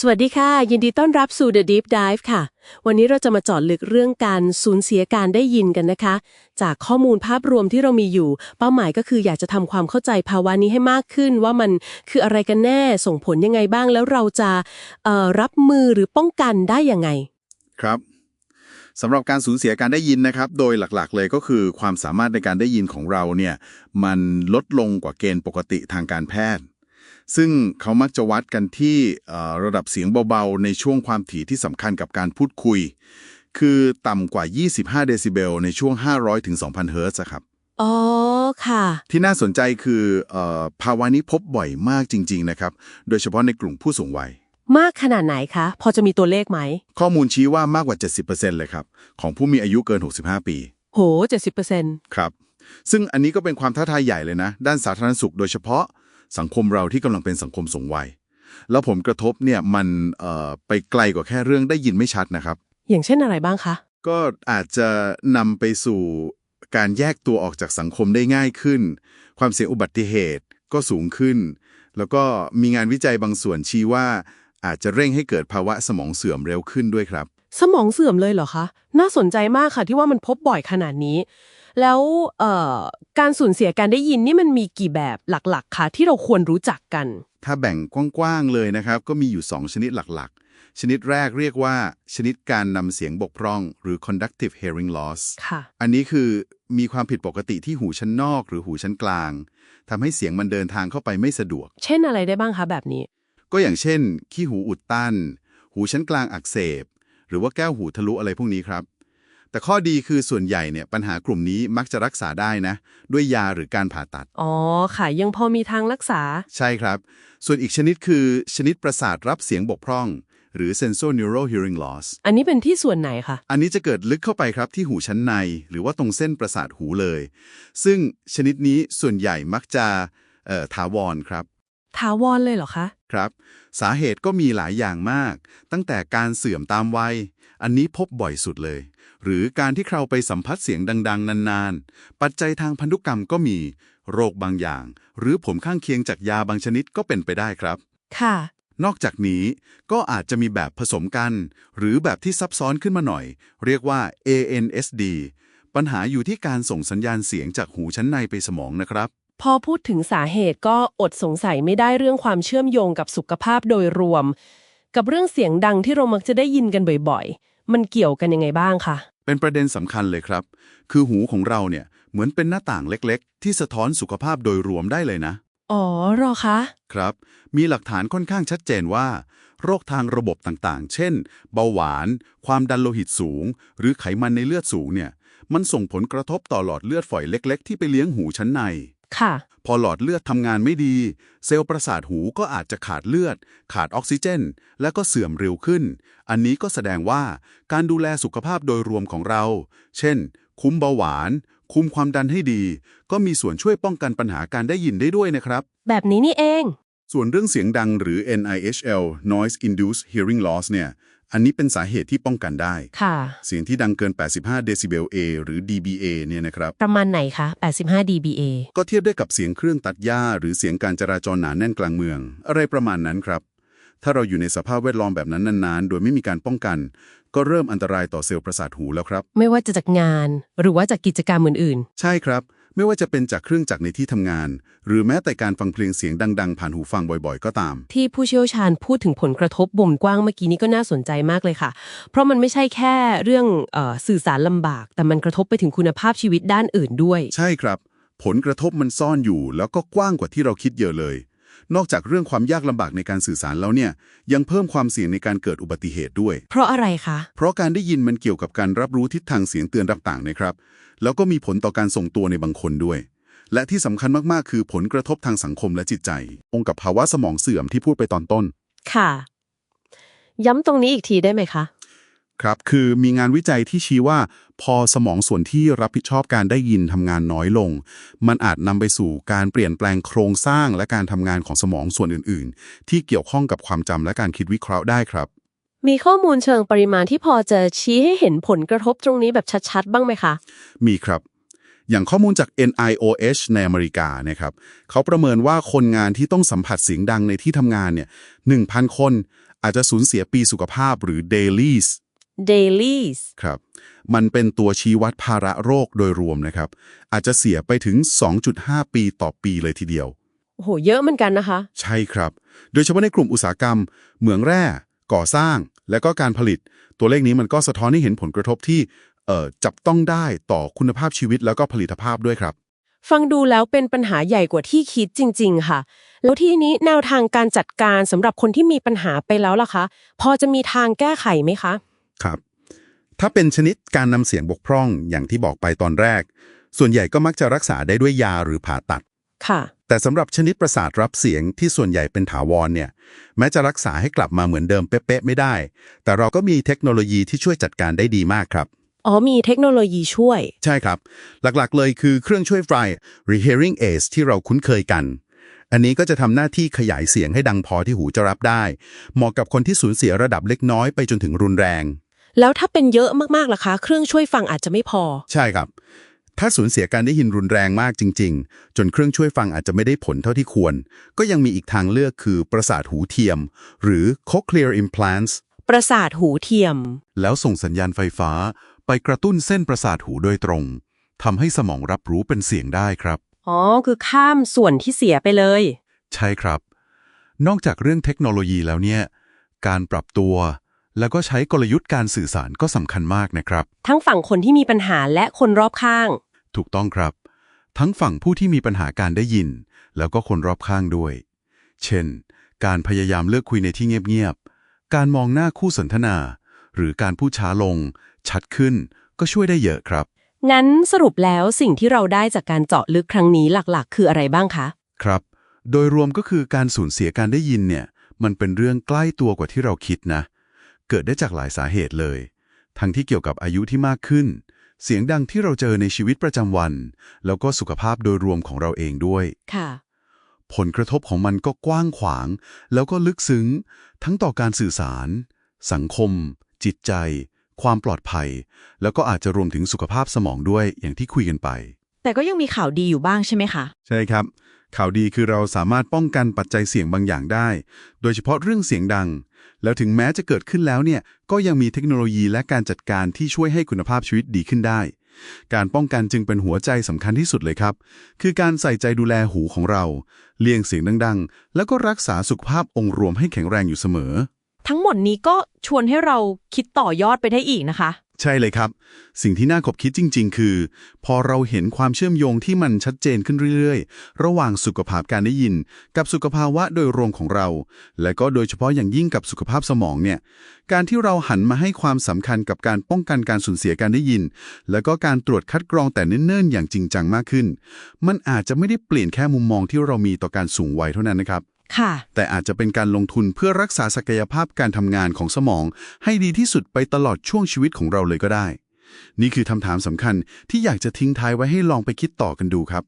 สวัสดีค่ะ ยินดีต้อนรับสู่ The Deep Dive ค่ะ วันนี้เราจะมาเจาะลึกเรื่องการสูญเสียการได้ยินกันนะคะ จากข้อมูลภาพรวมที่เรามีอยู่ เป้าหมายก็คืออยากจะทำความเข้าใจภาวะนี้ให้มากขึ้น ว่ามันคืออะไรกันแน่ส่งผลยังไงบ้าง แล้วเราจะรับมือหรือป้องกันได้ยังไง ครับสำหรับการสูญเสียการได้ยินนะครับ โดยหลักๆ เลยก็คือความสามารถในการได้ยินของเราเนี่ยมันลดลงกว่าเกณฑ์ปกติทางการแพทย์ ซึ่งเขามักจะวัดกันที่เอ่อระดับเสียงเบาๆ ในช่วงความถี่ที่สำคัญกับการพูดคุย คือต่ำกว่า 25 เดซิเบลในช่วง 500ถึง2,000 เฮิรตซ์อะครับ อ๋อ ค่ะ ที่น่าสนใจคือเออภาวะนี้พบบ่อยมากจริง ๆ นะครับ โดยเฉพาะในกลุ่มผู้สูงวัย มากขนาดไหนคะ พอจะมีตัวเลขไหม ข้อมูลชี้ว่ามากกว่า 70%เลยครับ ของผู้มีอายุเกิน 65 ปี โห 70%ครับ ซึ่งอันนี้ก็เป็นความท้าทายใหญ่เลยนะ ด้านสาธารณสุขโดยเฉพาะ สังคมเราที่กำลังเป็นสังคมสูงวัย แล้วผลกระทบเนี่ยมันเอ่อไปไกลกว่าแค่เรื่องได้ยินไม่ชัดนะครับ อย่างเช่นอะไรบ้างคะ ก็อาจจะนำไปสู่การแยกตัวออกจากสังคมได้ง่ายขึ้น ความเสี่ยงอุบัติเหตุก็สูงขึ้น แล้วก็มีงานวิจัยบางส่วนชี้ว่าอาจจะเร่งให้เกิดภาวะสมองเสื่อมเร็วขึ้นด้วยครับ สมองเสื่อมเลยเหรอคะ น่าสนใจมากค่ะที่ว่ามันพบบ่อยขนาดนี้ แล้วเอ่อการสูญเสียการได้ยินนี่มันมีกี่แบบหลักๆคะที่เราควรรู้จักกัน ถ้าแบ่งกว้างๆเลยนะครับ ก็มีอยู่ 2 ชนิดหลักๆ ชนิดแรกเรียกว่า ชนิดการนำเสียงบกพร่อง หรือ conductive hearing loss ค่ะ อันนี้คือมีความผิดปกติที่หูชั้นนอก หรือหูชั้นกลางทำให้เสียงมันเดินทางเข้าไปไม่สะดวก เช่นอะไรได้บ้างคะแบบนี้ ก็อย่างเช่น ขี้หูอุดตัน หูชั้นกลางอักเสบ หรือว่าแก้วหูทะลุอะไรพวกนี้ครับ แต่ข้อดีคือส่วนใหญ่เนี่ยปัญหากลุ่มนี้มักจะรักษาได้นะ ด้วยยาหรือการผ่าตัด อ๋อ ค่ะ ยังพอมีทางรักษา ใช่ครับ ส่วนอีกชนิดคือชนิดประสาทรับเสียงบกพร่อง หรือ sensorineural hearing loss อันนี้เป็นที่ส่วนไหนคะ อันนี้จะเกิดลึกเข้าไปครับที่หูชั้นใน หรือว่าตรงเส้นประสาทหูเลย ซึ่งชนิดนี้ส่วนใหญ่มักจะเอ่อถาวรครับ ถาวรเลยเหรอคะ ครับ สาเหตุก็มีหลายอย่างมาก ตั้งแต่การเสื่อมตามวัย อันนี้พบบ่อยสุดเลย หรือการที่เราไปสัมผัสเสียงดัง ๆ นานๆ ปัจจัยทางพันธุกรรมก็มี โรคบางอย่าง หรือผลข้างเคียงจากยาบางชนิดก็เป็นไปได้ครับ ค่ะ นอกจากนี้ก็อาจจะมีแบบผสมกัน หรือแบบที่ซับซ้อนขึ้นมาหน่อย เรียกว่า ANSD ปัญหาอยู่ที่การส่งสัญญาณเสียงจากหูชั้นในไปสมองนะครับ พอพูดถึงสาเหตุก็อดสงสัยไม่ได้เรื่องความเชื่อมโยงกับสุขภาพโดยรวม กับเรื่องเสียงดังที่เรามักจะได้ยินกันบ่อยๆ มันเกี่ยวกันยังไงบ้างคะเป็นประเด็นสำคัญเลยครับ คือหูของเราเนี่ยเหมือนเป็นหน้าต่างเล็กๆ ที่สะท้อนสุขภาพโดยรวมได้เลยนะ อ๋อเหรอคะ ครับ มีหลักฐานค่อนข้างชัดเจนว่า โรคทางระบบต่างๆ เช่น เบาหวาน ความดันโลหิตสูง หรือไขมันในเลือดสูงเนี่ย มันส่งผลกระทบต่อหลอดเลือดฝอยเล็ก ๆ ที่ไปเลี้ยงหูชั้นใน ค่ะ พอหลอดเลือดทำงานไม่ดี เซลล์ประสาทหูก็อาจจะขาดเลือด ขาดออกซิเจน และก็เสื่อมเร็วขึ้น อันนี้ก็แสดงว่าการดูแลสุขภาพโดยรวมของเรา เช่น คุมเบาหวาน คุมความดันให้ดี ก็มีส่วนช่วยป้องกันปัญหาการได้ยินได้ด้วยนะครับ แบบนี้นี่เอง ส่วนเรื่องเสียงดังหรือ NIHL Noise Induced Hearing Loss เนี่ย อันนี้เป็นสาเหตุที่ป้องกันได้ ค่ะ เสียงที่ดังเกิน 85 เดซิเบล A หรือ dBA เนี่ยนะครับ ประมาณไหนคะ 85 dBA ก็เทียบได้กับเสียงเครื่องตัดหญ้า หรือเสียงการจราจรหนาแน่นกลางเมือง อะไรประมาณนั้นครับ ถ้าเราอยู่ในสภาพแวดล้อมแบบนั้นนานๆ โดยไม่มีการป้องกัน ก็เริ่มอันตรายต่อเซลล์ประสาทหูแล้วครับ ไม่ว่าจะจากงาน หรือว่าจากกิจกรรมอื่น ใช่ครับ ไม่ว่าจะเป็นจากเครื่องจักรในที่ทำงาน หรือแม้แต่การฟังเพลงเสียงดัง ๆ ผ่านหูฟังบ่อยๆ ก็ตามๆที่ผู้เชี่ยวชาญพูดถึงผลกระทบบ่มกว้างเมื่อกี้นี้ก็น่าสนใจมากเลยค่ะ เพราะมันไม่ใช่แค่เรื่องเออสื่อสารลำบาก แต่มันกระทบไปถึงคุณภาพชีวิตด้านอื่นด้วย ใช่ครับ ผลกระทบมันซ่อนอยู่แล้วก็กว้างกว่าที่เราคิดเยอะเลย นอกจากเรื่องความยากลำบากในการสื่อสารแล้วเนี่ย ยังเพิ่มความเสี่ยงในการเกิดอุบัติเหตุด้วย เพราะอะไรคะ เพราะการได้ยินมันเกี่ยวกับการรับรู้ทิศทางเสียงเตือนต่างๆนะครับ แล้วก็มีผลต่อการส่งตัวในบางคนด้วย และที่สำคัญมากๆ คือผลกระทบทางสังคมและจิตใจ องค์กับภาวะสมองเสื่อมที่พูดไปตอนต้น ค่ะ ย้ำตรงนี้อีกทีได้ไหมคะ ครับ คือมีงานวิจัยที่ชี้ว่า พอสมองส่วนที่รับผิดชอบการได้ยินทำงานน้อยลง มันอาจนำไปสู่การเปลี่ยนแปลงโครงสร้างและการทำงานของสมองส่วนอื่น ๆ ที่เกี่ยวข้องกับความจำและการคิดวิเคราะห์ได้ครับ มีข้อมูลเชิงปริมาณที่พอจะชี้ให้เห็นผลกระทบตรงนี้แบบชัดๆ บ้างไหมคะ มีครับ อย่างข้อมูลจาก NIOH ในอเมริกานะครับเขาประเมินว่าคนงานที่ต้องสัมผัสเสียงดังในที่ทำงานเนี่ย1,000 คน อาจจะสูญเสียปีสุขภาพหรือ dailies dailies ครับ มันเป็นตัวชี้วัดภาระโรคโดยรวมนะครับ อาจจะเสียไปถึง 2.5 ปีต่อปีเลยทีเดียว โอ้โห เยอะเหมือนกันนะคะ ใช่ครับ โดยเฉพาะในกลุ่มอุตสาหกรรม เหมืองแร่ ก่อสร้าง และก็การผลิต ตัวเลขนี้มันก็สะท้อนให้เห็นผลกระทบที่เอ่อจับต้องได้ต่อคุณภาพชีวิตแล้วก็ผลิตภาพด้วยครับ ฟังดูแล้วเป็นปัญหาใหญ่กว่าที่คิดจริง ๆ ค่ะ แล้วที่นี้แนวทางการจัดการสำหรับคนที่มีปัญหาไปแล้วล่ะคะ พอจะมีทางแก้ไขไหมคะ ครับ ถ้าเป็นชนิดการนำเสียงบกพร่องอย่างที่บอกไปตอนแรก ส่วนใหญ่ก็มักจะรักษาได้ด้วยยาหรือผ่าตัด ค่ะ แต่สำหรับชนิดประสาทรับเสียงที่ส่วนใหญ่เป็นถาวรเนี่ย แม้จะรักษาให้กลับมาเหมือนเดิมเป๊ะๆไม่ได้ แต่เราก็มีเทคโนโลยีที่ช่วยจัดการได้ดีมากครับ อ๋อมีเทคโนโลยีช่วย ใช่ครับ หลักๆเลยคือเครื่องช่วยไฟหรือ hearing aids ที่เราคุ้นเคยกัน อันนี้ก็จะทำหน้าที่ขยายเสียงให้ดังพอที่หูจะรับได้ เหมาะกับคนที่สูญเสียระดับเล็กน้อยไปจนถึงรุนแรง แล้วถ้าเป็นเยอะมากๆล่ะคะ เครื่องช่วยฟังอาจจะไม่พอ ใช่ครับ ถ้าสูญเสียการได้ยินรุนแรงมากจริง ๆ จนเครื่องช่วยฟังอาจจะไม่ได้ผลเท่าที่ควร ก็ยังมีอีกทางเลือกคือประสาทหูเทียม หรือ cochlear implants ประสาทหูเทียม แล้วส่งสัญญาณไฟฟ้า ไปกระตุ้นเส้นประสาทหูโดยตรงทำให้สมองรับรู้เป็นเสียงได้ครับ อ๋อ คือข้ามส่วนที่เสียไปเลย ใช่ครับ นอกจากเรื่องเทคโนโลยีแล้วเนี่ย การปรับตัว แล้วก็ใช้กลยุทธ์การสื่อสารก็สำคัญมากนะครับ ทั้งฝั่งคนที่มีปัญหาและคนรอบข้าง ถูกต้องครับ ทั้งฝั่งผู้ที่มีปัญหาการได้ยิน แล้วก็คนรอบข้างด้วย เช่น การพยายามเลือกคุยในที่เงียบๆ การมองหน้าคู่สนทนา หรือการพูดช้าลง ชัดขึ้น ก็ช่วยได้เยอะครับงั้นสรุปแล้วสิ่งที่เราได้จากการเจาะลึกครั้งนี้หลักๆ คืออะไรบ้างคะ ครับ โดยรวมก็คือการสูญเสียการได้ยินเนี่ย มันเป็นเรื่องใกล้ตัวกว่าที่เราคิดนะ เกิดได้จากหลายสาเหตุเลย ทั้งที่เกี่ยวกับอายุที่มากขึ้น เสียงดังที่เราเจอในชีวิตประจำวัน แล้วก็สุขภาพโดยรวมของเราเองด้วยค่ะ ผลกระทบของมันก็กว้างขวาง แล้วก็ลึกซึ้ง ทั้งต่อการสื่อสาร สังคม จิตใจ ความปลอดภัย แล้วก็อาจจะรวมถึงสุขภาพสมองด้วยอย่างที่คุยกันไป แต่ก็ยังมีข่าวดีอยู่บ้างใช่ไหมคะ ใช่ครับ ข่าวดีคือเราสามารถป้องกันปัจจัยเสี่ยงบางอย่างได้ โดยเฉพาะเรื่องเสียงดัง แล้วถึงแม้จะเกิดขึ้นแล้วเนี่ยก็ยังมีเทคโนโลยีและการจัดการที่ช่วยให้คุณภาพชีวิตดีขึ้นได้ การป้องกันจึงเป็นหัวใจสำคัญที่สุดเลยครับ คือการใส่ใจดูแลหูของเรา เลี่ยงเสียงดัง ๆ แล้วก็รักษาสุขภาพองค์รวมให้แข็งแรงอยู่เสมอ ทั้งหมดนี้ก็ชวนให้เราคิดต่อยอดไปได้อีกนะคะ ใช่เลยครับ สิ่งที่น่าขบคิดจริง ๆ คือ พอเราเห็นความเชื่อมโยงที่มันชัดเจนขึ้นเรื่อยๆ ระหว่างสุขภาพการได้ยิน กับสุขภาวะโดยรวมของเรา และก็โดยเฉพาะอย่างยิ่งกับสุขภาพสมองเนี่ย การที่เราหันมาให้ความสำคัญกับการป้องกันการสูญเสียการได้ยิน แล้วก็การตรวจคัดกรองแต่เนิ่นๆอย่างจริงจังมากขึ้น มันอาจจะไม่ได้เปลี่ยนแค่มุมมองที่เรามีต่อการสูงวัยเท่านั้นนะครับ ค่ะ แต่อาจจะเป็นการลงทุนเพื่อรักษาศักยภาพการทำงานของสมอง ให้ดีที่สุดไปตลอดช่วงชีวิตของเราเลยก็ได้ นี่คือคำถามสำคัญที่อยากจะทิ้งท้ายไว้ให้ลองไปคิดต่อกันดูครับ